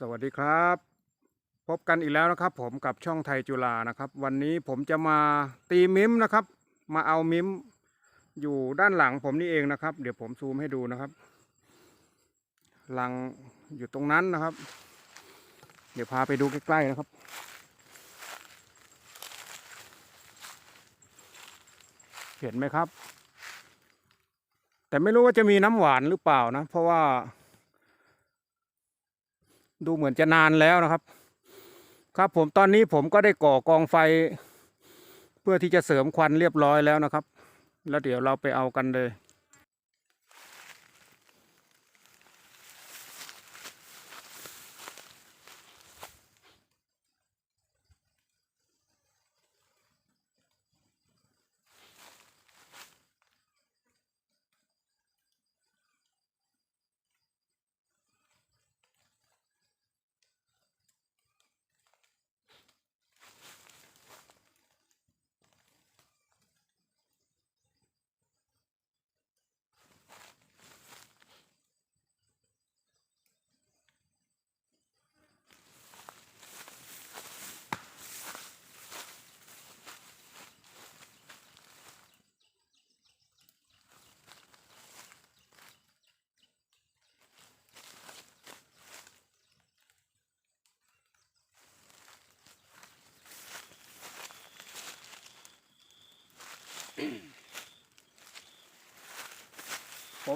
สวัสดีครับ พบกันอีกแล้วนะครับ ผมกับช่องไทยจุฬานะครับ วันนี้ผมจะมาตีมิมนะครับ มาเอามิมอยู่ด้านหลังผมนี่เองนะครับ เดี๋ยวผมซูมให้ดูนะครับหลังอยู่ตรงนั้นนะครับ เดี๋ยวพาไปดูใกล้ๆนะครับ เห็นไหมครับ แต่ไม่รู้ว่าจะมีน้ำหวานหรือเปล่านะ เพราะว่า ดูเหมือนจะนานแล้วนะครับ ครับผมตอนนี้ผมก็ได้ก่อกองไฟ เพื่อที่จะเสริมควันเรียบร้อยแล้วนะครับ แล้วเดี๋ยวเราไปเอากันเลย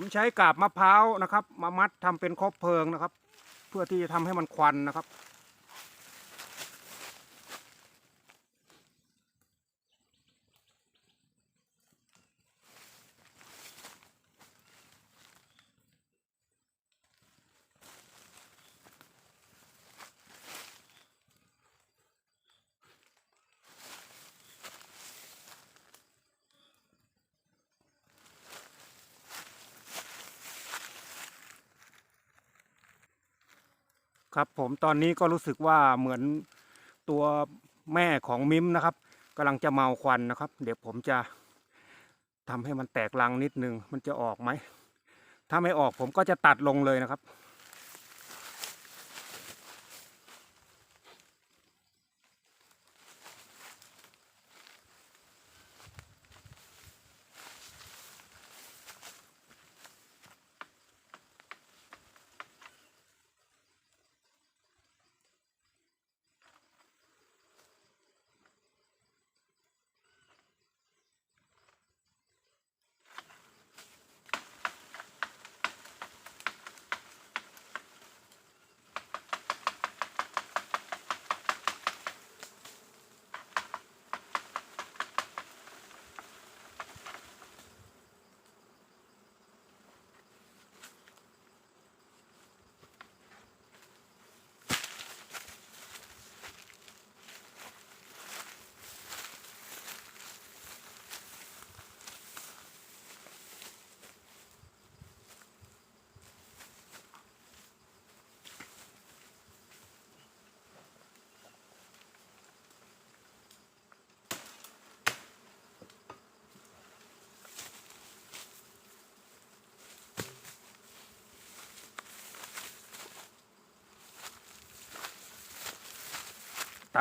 ผมใช้กาบมะพร้าวนะครับ มามัดทำเป็นคบเพลิงนะครับ เพื่อที่จะทำให้มันควันนะครับ ครับ ผมตอนนี้ก็รู้สึกว่าเหมือนตัวแม่ของมิมนะครับกำลังจะเมาควันนะครับ เดี๋ยวผมจะทำให้มันแตกรังนิดนึง มันจะออกไหม ถ้าไม่ออกผมก็จะตัดลงเลยนะครับ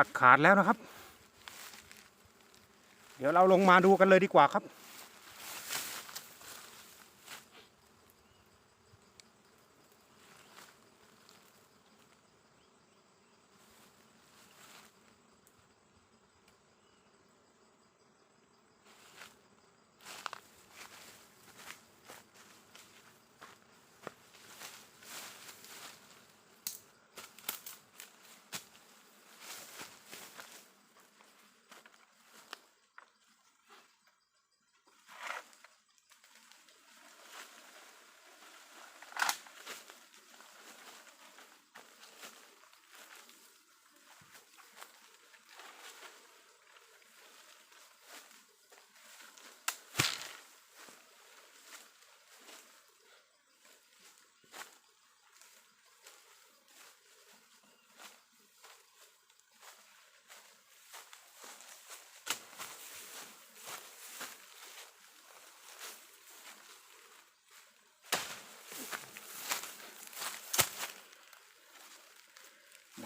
ตัดขาดแล้วนะครับ เดี๋ยวเราลงมาดูกันเลยดีกว่าครับ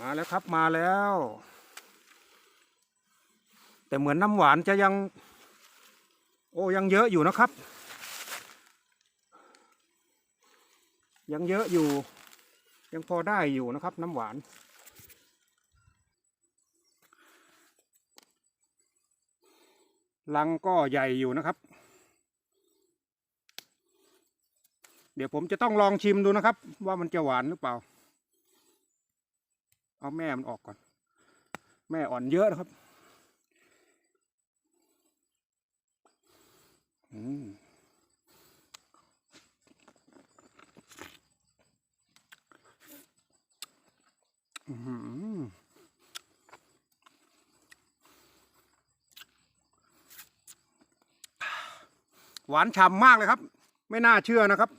มาแล้วครับมาแล้ว แต่เหมือนน้ำหวานจะยัง โอ้ยังเยอะอยู่นะครับ ยังเยอะอยู่ ยังพอได้อยู่นะครับน้ำหวานลังก็ใหญ่อยู่นะครับ เดี๋ยวผมจะต้องลองชิมดูนะครับ ว่ามันจะหวานหรือเปล่า เอาแม่มันออกก่อน แม่อ่อนเยอะนะครับ อืมอื้อหือหวานฉ่ำมากเลยครับ ไม่น่าเชื่อนะครับ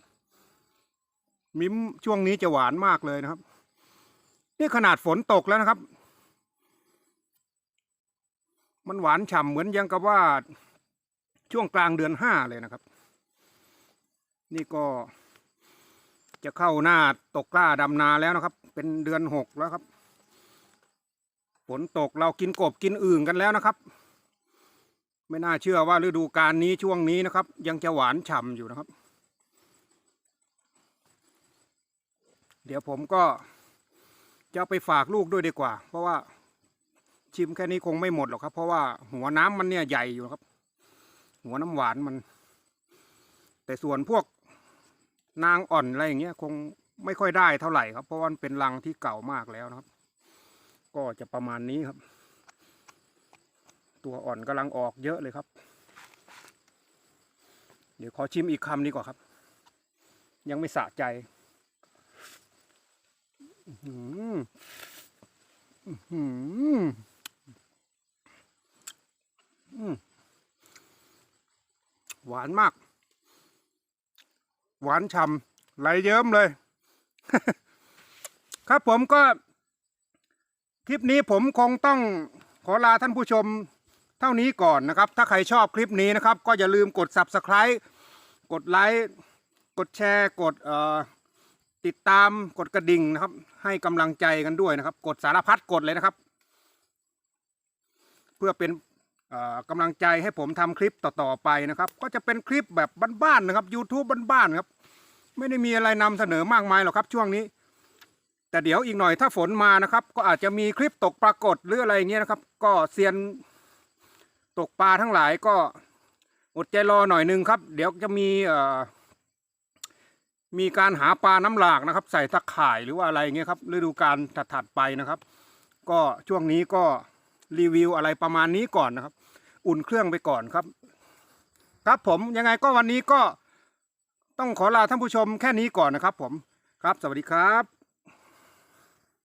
มิ้มช่วงนี้จะหวานมากเลยนะครับ นี่ขนาดฝนตกแล้วนะครับ มันหวานฉ่ำเหมือนยังกับว่าช่วงกลางเดือนห้าเลยนะครับ นี่ก็จะเข้าหน้าตกกล้าดำนาแล้วนะครับ เป็นเดือนหกแล้วครับ ฝนตกเรากินกบกินอื่นกันแล้วนะครับ ไม่น่าเชื่อว่าฤดูกาลนี้ช่วงนี้นะครับ ยังจะหวานฉ่ำอยู่นะครับ เดี๋ยวผมก็ จะไปฝากลูกด้วยดีกว่า เพราะว่าชิมแค่นี้คงไม่หมดหรอกครับ เพราะว่าหัวน้ำมันเนี่ยใหญ่อยู่ครับ หัวน้ำหวานมัน แต่ส่วนพวกนางอ่อนอะไรอย่างเงี้ยคงไม่ค่อยได้เท่าไหร่ครับ เพราะว่าเป็นรังที่เก่ามากแล้วนะครับ ก็จะประมาณนี้ครับ ตัวอ่อนกำลังออกเยอะเลยครับ เดี๋ยวขอชิมอีกคำดีกว่าครับ ยังไม่สะใจ หวานมาก หวานฉ่ำไหลเยิ้มเลย ครับผมก็ คลิปนี้ผมคงต้องขอลาท่านผู้ชมเท่านี้ก่อนนะครับ ถ้าใครชอบคลิปนี้นะครับ ก็อย่าลืมกด subscribe กดไลค์ กดแชร์ กดเอ่อ ติดตามกดกระดิ่งนะครับ ให้กำลังใจกันด้วยนะครับ กดสารพัดกดเลยนะครับ เพื่อเป็นกำลังใจให้ผมทำคลิปต่อๆไปนะครับ ก็จะเป็นคลิปแบบบ้านๆนะครับ YouTube บ้านๆครับ ไม่ได้มีอะไรนำเสนอมากมายหรอกครับ ช่วงนี้ แต่เดี๋ยวอีกหน่อยถ้าฝนมานะครับ ก็อาจจะมีคลิปตกปรากฏหรืออะไรเงี้ยนะครับ ก็เซียนตกปลาทั้งหลายก็อดใจรอหน่อยนึงครับ เดี๋ยวจะมีเอ่อ มีการหาปลาน้ำหลากนะครับ ใส่ตะข่ายหรือว่าอะไรเงี้ยครับฤดูกาลถัดๆไปนะครับ ก็ช่วงนี้ก็รีวิวอะไรประมาณนี้ก่อนนะครับ อุ่นเครื่องไปก่อนครับ ครับผมยังไงก็วันนี้ก็ต้องขอลาท่านผู้ชมแค่นี้ก่อนนะครับ ผมครับ สวัสดีครับ